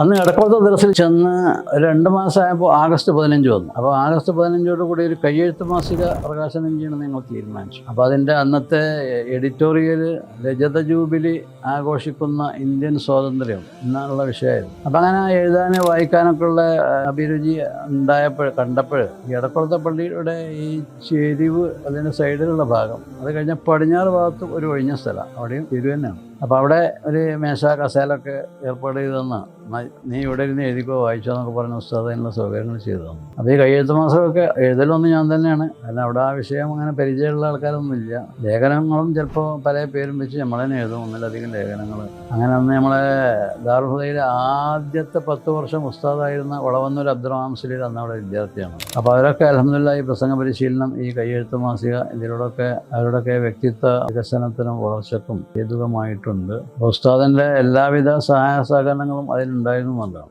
അന്ന് എടക്കുളത്തെ ദിവസത്തിൽ ചെന്ന് രണ്ട് മാസമായപ്പോൾ ആഗസ്റ്റ് പതിനഞ്ച് വന്നു. അപ്പോൾ ആഗസ്റ്റ് പതിനഞ്ചോട് കൂടി ഒരു കയ്യെഴുത്ത് മാസിക പ്രകാശനം ചെയ്യണമെന്ന് ഞങ്ങൾ തീരുമാനിച്ചു. അപ്പോൾ അതിന്റെ അന്നത്തെ എഡിറ്റോറിയൽ രജത ജൂബിലി ആഘോഷിക്കുന്ന ഇന്ത്യൻ സ്വാതന്ത്ര്യം എന്നുള്ള വിഷയമായിരുന്നു. അപ്പം അങ്ങനെ എഴുതാനും വായിക്കാനൊക്കെ ഉള്ള അഭിരുചി ഉണ്ടായപ്പോൾ കണ്ടപ്പോൾ എടക്കുളത്തെ പള്ളിയുടെ ഈ ചെരിവ് അതിന്റെ സൈഡിലുള്ള ഭാഗം അത് കഴിഞ്ഞാൽ പടിഞ്ഞാറ് ഭാഗത്ത് ഒരു ഒഴിഞ്ഞ സ്ഥലം. അവിടെയും ചെരുവ് തന്നെയാണ് അപ്പോൾ അവിടെ ഒരു മേശ കസേലൊക്കെ ഏർപ്പാട് ചെയ്ത് നീ ഇവിടെ ഇരുന്ന് എഴുതിക്കോ വായിച്ചോ എന്നൊക്കെ പറഞ്ഞ ഉസ്താദ് സൗകര്യങ്ങൾ ചെയ്തു തന്നു. അപ്പോൾ ഈ കയ്യെഴുത്ത് മാസമൊക്കെ എഴുതലൊന്നും ഞാൻ തന്നെയാണ്. അല്ല അവിടെ ആ വിഷയം അങ്ങനെ പരിചയമുള്ള ആൾക്കാരൊന്നുമില്ല ലേഖനങ്ങളും ചിലപ്പോൾ പല പേരും വെച്ച് നമ്മൾ തന്നെ എഴുതും. ഒന്നിലധികം ലേഖനങ്ങൾ. അങ്ങനെ അന്ന് നമ്മളെ ദാർഹുദയിലെ ആദ്യത്തെ പത്ത് വർഷം ഉസ്താദായിരുന്ന വളവന്നൂർ അബ്ദുറഹാം സലീൽ അന്ന് അവിടെ വിദ്യാർത്ഥിയാണ്. അപ്പോൾ അവരൊക്കെ അലഹമില്ല ഈ പ്രസംഗ പരിശീലനം ഈ കയ്യെഴുത്ത് മാസിക ഇതിലൂടെയൊക്കെ അവരുടെയൊക്കെ വ്യക്തിത്വ വികസനത്തിനും വളർച്ചക്കും ഹേതുകമായിട്ടുണ്ട് ഉസ്താദിന്റെ എല്ലാവിധ സഹായ സഹകരണങ്ങളും അതിലുണ്ടായിരുന്നു അതിലുണ്ടായിരുന്നുകൊണ്ടാണ്